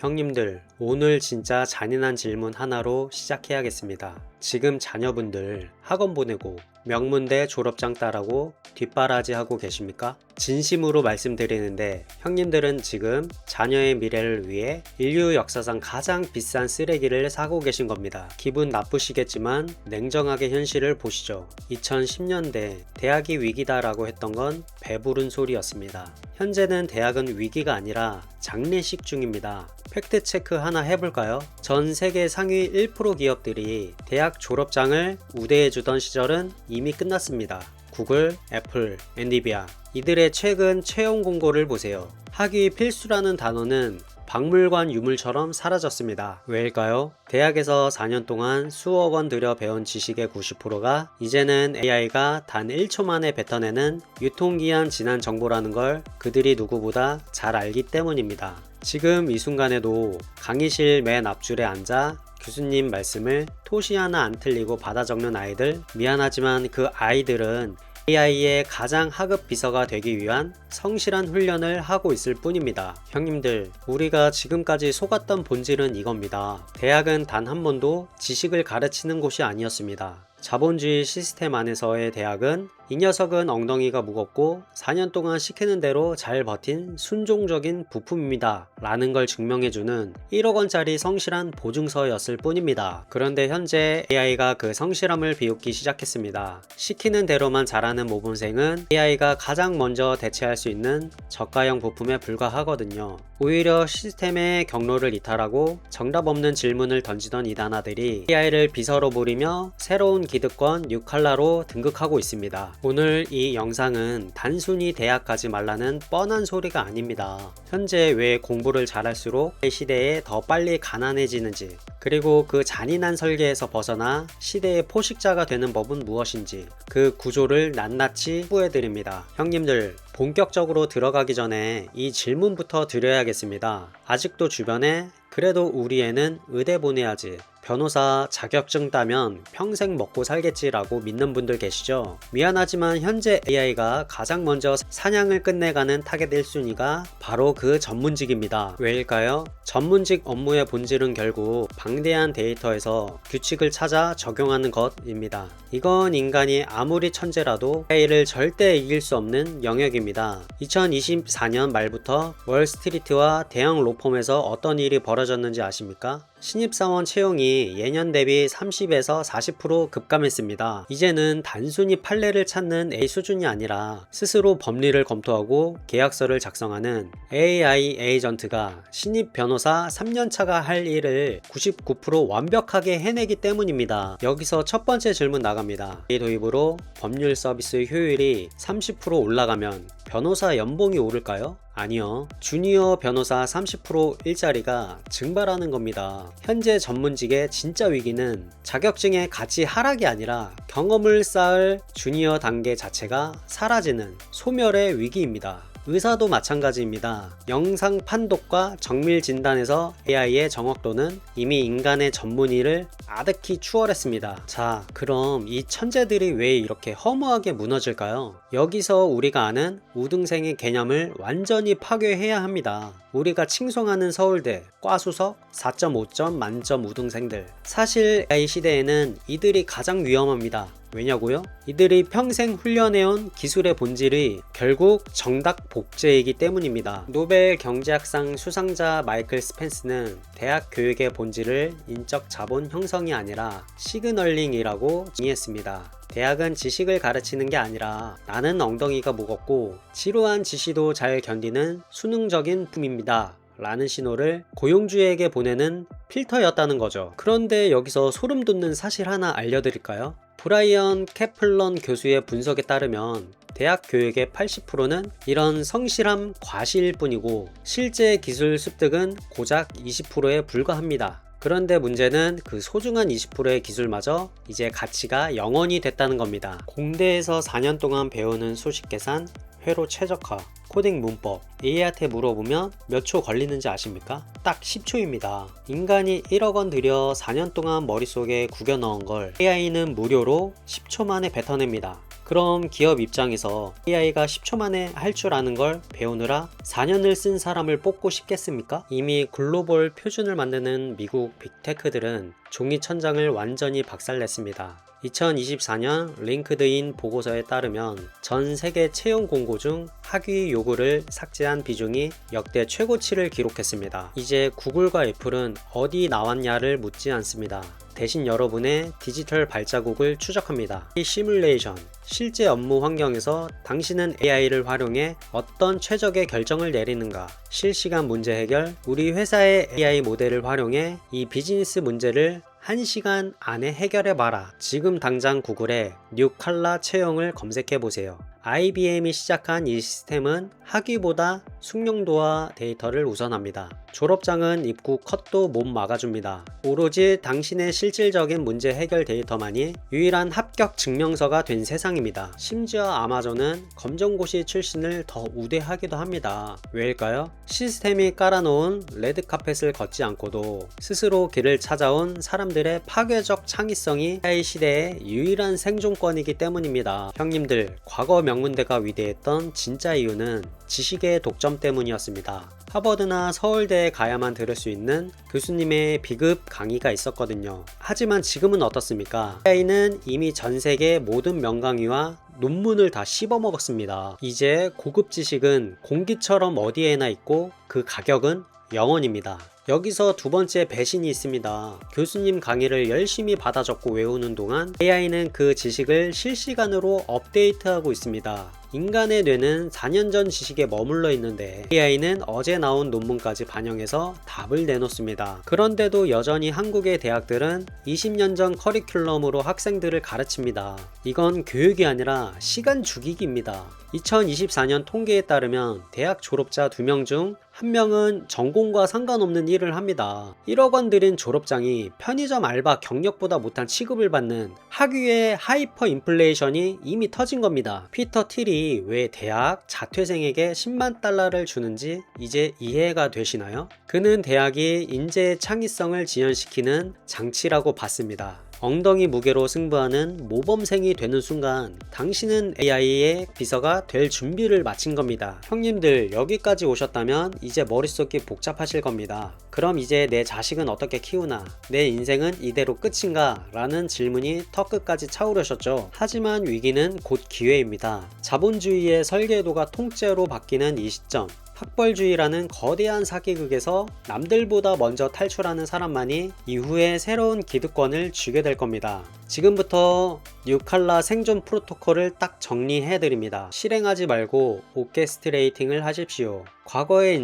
형님들, 오늘 진짜 잔인한 질문 하나로 시작해야겠습니다. 지금 자녀분들 학원 보내고 명문대 졸업장 따라고 뒷바라지 하고 계십니까? 진심으로 말씀드리는데 형님들은 지금 자녀의 미래를 위해 인류 역사상 가장 비싼 쓰레기를 사고 계신 겁니다. 기분 나쁘시겠지만 냉정하게 현실을 보시죠. 2010년대 대학이 위기다라고 했던 건 배부른 소리였습니다. 현재는 대학은 위기가 아니라 장례식 중입니다. 팩트 체크 하나 해볼까요? 전 세계 상위 1% 기업들이 대학 졸업장을 우대해주던 시절은 이미 끝났습니다. 구글, 애플, 엔디비아 이들의 최근 채용 공고를 보세요. 학위 필수라는 단어는 박물관 유물처럼 사라졌습니다. 왜일까요? 대학에서 4년 동안 수억 원 들여 배운 지식의 90%가 이제는 AI가 단 1초 만에 뱉어내는 유통기한 지난 정보라는 걸 그들이 누구보다 잘 알기 때문입니다. 지금 이 순간에도 강의실 맨 앞줄에 앉아 교수님 말씀을 토시 하나 안 틀리고 받아 적는 아이들 미안하지만 그 아이들은 AI의 가장 하급 비서가 되기 위한 성실한 훈련을 하고 있을 뿐입니다. 형님들, 우리가 지금까지 속았던 본질은 이겁니다. 대학은 단 한 번도 지식을 가르치는 곳이 아니었습니다. 자본주의 시스템 안에서의 대학은 이 녀석은 엉덩이가 무겁고 4년 동안 시키는 대로 잘 버틴 순종적인 부품입니다. 라는 걸 증명해주는 1억 원짜리 성실한 보증서였을 뿐입니다. 그런데 현재 AI가 그 성실함을 비웃기 시작했습니다. 시키는 대로만 잘하는 모범생은 AI가 가장 먼저 대체할 수 있는 저가형 부품에 불과하거든요. 오히려 시스템의 경로를 이탈하고 정답 없는 질문을 던지던 이단아들이 AI를 비서로 부리며 새로운 기득권 6칼라로 등극하고 있습니다. 오늘 이 영상은 단순히 대학 가지 말라는 뻔한 소리가 아닙니다. 현재 왜 공부를 잘할수록 이 시대에 더 빨리 가난해지는지 그리고 그 잔인한 설계에서 벗어나 시대의 포식자가 되는 법은 무엇인지 그 구조를 낱낱이 후해드립니다. 형님들 본격적으로 들어가기 전에 이 질문부터 드려야겠습니다. 아직도 주변에 그래도 우리 애는 의대 보내야지. 변호사 자격증 따면 평생 먹고 살겠지라고 믿는 분들 계시죠? 미안하지만 현재 AI가 가장 먼저 사냥을 끝내가는 타겟 1순위가 바로 그 전문직입니다. 왜일까요? 전문직 업무의 본질은 결국 방대한 데이터에서 규칙을 찾아 적용하는 것입니다. 이건 인간이 아무리 천재라도 AI를 절대 이길 수 없는 영역입니다. 2024년 말부터 월스트리트와 대형 로펌에서 어떤 일이 벌어졌는지 아십니까? 신입사원 채용이 예년 대비 30에서 40% 급감했습니다. 이제는 단순히 판례를 찾는 A 수준이 아니라 스스로 법리를 검토하고 계약서를 작성하는 AI 에이전트가 신입 변호사 3년차가 할 일을 99% 완벽하게 해내기 때문입니다. 여기서 첫 번째 질문 나갑니다. 이 도입으로 법률 서비스 효율이 30% 올라가면 변호사 연봉이 오를까요? 아니요. 주니어 변호사 30% 일자리가 증발하는 겁니다. 현재 전문직의 진짜 위기는 자격증의 가치 하락이 아니라 경험을 쌓을 주니어 단계 자체가 사라지는 소멸의 위기입니다. 의사도 마찬가지입니다. 영상 판독과 정밀 진단에서 AI의 정확도는 이미 인간의 전문의를 아득히 추월했습니다. 자, 그럼 이 천재들이 왜 이렇게 허무하게 무너질까요? 여기서 우리가 아는 우등생의 개념을 완전히 파괴해야 합니다. 우리가 칭송하는 서울대, 과수석, 4.5점 만점 우등생들. 사실 AI 시대에는 이들이 가장 위험합니다. 왜냐고요? 이들이 평생 훈련해온 기술의 본질이 결국 정답 복제이기 때문입니다. 노벨 경제학상 수상자 마이클 스펜스는 대학 교육의 본질을 인적 자본 형성이 아니라 시그널링이라고 정의했습니다. 대학은 지식을 가르치는 게 아니라 나는 엉덩이가 무겁고 지루한 지시도 잘 견디는 수능적인 품입니다. 라는 신호를 고용주에게 보내는 필터였다는 거죠. 그런데 여기서 소름 돋는 사실 하나 알려드릴까요? 브라이언 캐플런 교수의 분석에 따르면 대학 교육의 80%는 이런 성실함 과시일 뿐이고 실제 기술 습득은 고작 20%에 불과합니다. 그런데 문제는 그 소중한 20%의 기술마저 이제 가치가 0원이 됐다는 겁니다. 공대에서 4년 동안 배우는 수식 계산, 회로 최적화, 코딩 문법, AI한테 물어보면 몇 초 걸리는지 아십니까? 딱 10초입니다. 인간이 1억 원 들여 4년 동안 머릿속에 구겨 넣은 걸 AI는 무료로 10초 만에 뱉어냅니다. 그럼 기업 입장에서 AI가 10초 만에 할 줄 아는 걸 배우느라 4년을 쓴 사람을 뽑고 싶겠습니까? 이미 글로벌 표준을 만드는 미국 빅테크들은 종이 천장을 완전히 박살냈습니다. 2024년 링크드인 보고서에 따르면 전 세계 채용 공고 중 학위 요구를 삭제한 비중이 역대 최고치를 기록했습니다. 이제 구글과 애플은 어디 나왔냐를 묻지 않습니다. 대신 여러분의 디지털 발자국을 추적합니다. 이 시뮬레이션, 실제 업무 환경에서 당신은 AI를 활용해 어떤 최적의 결정을 내리는가, 실시간 문제 해결, 우리 회사의 AI 모델을 활용해 이 비즈니스 문제를 1시간 안에 해결해 봐라. 지금 당장 구글에 뉴칼라 채용을 검색해 보세요. IBM이 시작한 이 시스템은 학위보다 숙련도와 데이터를 우선합니다. 졸업장은 입구 컷도 못 막아줍니다. 오로지 당신의 실질적인 문제 해결 데이터만이 유일한 합격 증명서가 된 세상입니다. 심지어 아마존은 검정고시 출신을 더 우대하기도 합니다. 왜일까요? 시스템이 깔아놓은 레드카펫을 걷지 않고도 스스로 길을 찾아온 사람들의 파괴적 창의성이 AI 시대의 유일한 생존권이기 때문입니다. 형님들, 과거 명문대가 위대했던 진짜 이유는 지식의 독점 때문이었습니다. 하버드나 서울대에 가야만 들을 수 있는 교수님의 비급 강의가 있었거든요. 하지만 지금은 어떻습니까? AI는 이미 전 세계 모든 명강의와 논문을 다 씹어먹었습니다. 이제 고급 지식은 공기처럼 어디에나 있고 그 가격은 영원입니다. 여기서 두 번째 배신이 있습니다. 교수님 강의를 열심히 받아 적고 외우는 동안 AI는 그 지식을 실시간으로 업데이트하고 있습니다. 인간의 뇌는 4년 전 지식에 머물러 있는데 AI는 어제 나온 논문까지 반영해서 답을 내놓습니다. 그런데도 여전히 한국의 대학들은 20년 전 커리큘럼으로 학생들을 가르칩니다. 이건 교육이 아니라 시간 죽이기입니다. 2024년 통계에 따르면 대학 졸업자 2명 중 한 명은 전공과 상관없는 일을 합니다. 1억 원 들인 졸업장이 편의점 알바 경력보다 못한 취급을 받는 학위의 하이퍼 인플레이션이 이미 터진 겁니다. 피터 틸이 왜 대학 자퇴생에게 10만 달러를 주는지 이제 이해가 되시나요? 그는 대학이 인재의 창의성을 지연시키는 장치라고 봤습니다. 엉덩이 무게로 승부하는 모범생이 되는 순간 당신은 AI의 비서가 될 준비를 마친 겁니다. 형님들 여기까지 오셨다면 이제 머릿속이 복잡하실 겁니다. 그럼 이제 내 자식은 어떻게 키우나? 내 인생은 이대로 끝인가? 라는 질문이 턱 끝까지 차오르셨죠. 하지만 위기는 곧 기회입니다. 자본주의의 설계도가 통째로 바뀌는 이 시점. 학벌주의라는 거대한 사기극에서 남들보다 먼저 탈출하는 사람만이 이후에 새로운 기득권을 쥐게 될 겁니다. 지금부터 뉴칼라 생존 프로토콜을 딱 정리해 드립니다. 실행하지 말고 오케스트레이팅을 하십시오. 과거의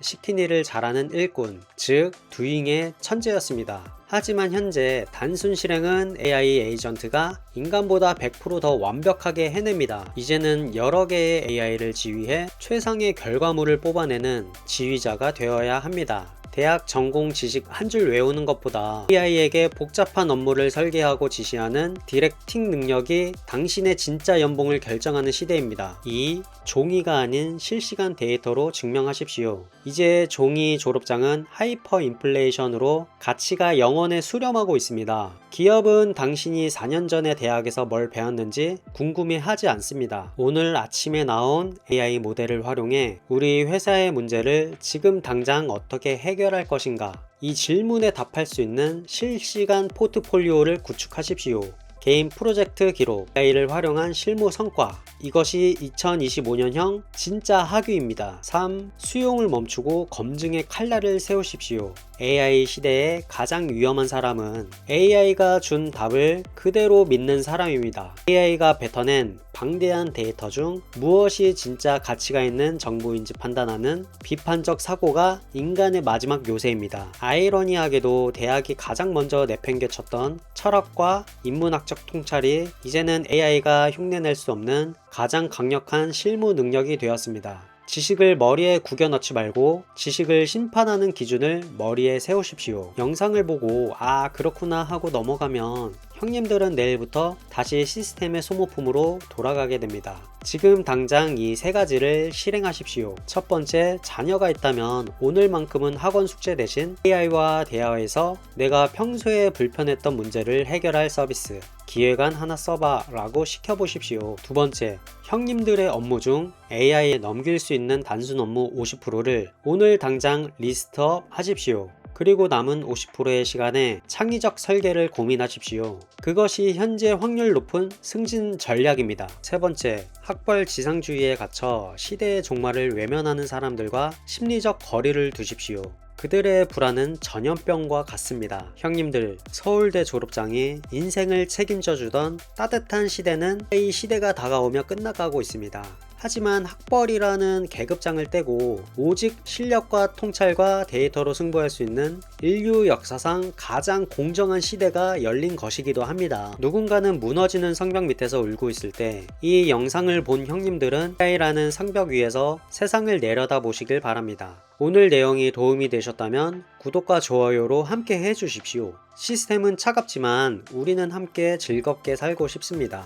시킨 일을 잘하는 일꾼, 즉 두잉의 천재였습니다. 하지만 현재 단순 실행은 AI 에이전트가 인간보다 100%더 완벽하게 해냅니다. 이제는 여러 개의 AI를 지휘해 최상의 결과물을 뽑아내는 지휘자가 되어야 합니다. 대학 전공 지식 한 줄 외우는 것보다 AI에게 복잡한 업무를 설계하고 지시하는 디렉팅 능력이 당신의 진짜 연봉을 결정하는 시대입니다. 이 종이가 아닌 실시간 데이터로 증명하십시오. 이제 종이 졸업장은 하이퍼 인플레이션으로 가치가 영원에 수렴하고 있습니다. 기업은 당신이 4년 전에 대학에서 뭘 배웠는지 궁금해 하지 않습니다. 오늘 아침에 나온 AI 모델을 활용해 우리 회사의 문제를 지금 당장 어떻게 해결 할 것인가? 이 질문에 답할 수 있는 실시간 포트폴리오를 구축하십시오. 개인 프로젝트 기록, AI를 활용한 실무 성과. 이것이 2025년형 진짜 학위입니다. 3. 수용을 멈추고 검증의 칼날을 세우십시오. AI 시대의 가장 위험한 사람은 AI가 준 답을 그대로 믿는 사람입니다. AI가 뱉어낸 방대한 데이터 중 무엇이 진짜 가치가 있는 정보인지 판단하는 비판적 사고가 인간의 마지막 요새입니다. 아이러니하게도 대학이 가장 먼저 내팽개쳤던 철학과 인문학적 통찰이 이제는 AI가 흉내낼 수 없는 가장 강력한 실무 능력이 되었습니다. 지식을 머리에 구겨 넣지 말고 지식을 심판하는 기준을 머리에 세우십시오. 영상을 보고 아 그렇구나 하고 넘어가면 형님들은 내일부터 다시 시스템의 소모품으로 돌아가게 됩니다. 지금 당장 이 세 가지를 실행하십시오. 첫 번째, 자녀가 있다면 오늘만큼은 학원 숙제 대신 AI와 대화해서 내가 평소에 불편했던 문제를 해결할 서비스. 기획안 하나 써봐 라고 시켜보십시오. 두 번째, 형님들의 업무 중 AI에 넘길 수 있는 단순 업무 50%를 오늘 당장 리스트업 하십시오. 그리고 남은 50%의 시간에 창의적 설계를 고민하십시오. 그것이 현재 확률 높은 승진 전략입니다. 세 번째, 학벌 지상주의에 갇혀 시대의 종말을 외면하는 사람들과 심리적 거리를 두십시오. 그들의 불안은 전염병과 같습니다. 형님들, 서울대 졸업장이 인생을 책임져 주던 따뜻한 시대는 이 시대가 다가오며 끝나가고 있습니다. 하지만 학벌이라는 계급장을 떼고 오직 실력과 통찰과 데이터로 승부할 수 있는 인류 역사상 가장 공정한 시대가 열린 것이기도 합니다. 누군가는 무너지는 성벽 밑에서 울고 있을 때 이 영상을 본 형님들은 AI라는 성벽 위에서 세상을 내려다 보시길 바랍니다. 오늘 내용이 도움이 되셨다면 구독과 좋아요로 함께 해주십시오. 시스템은 차갑지만 우리는 함께 즐겁게 살고 싶습니다.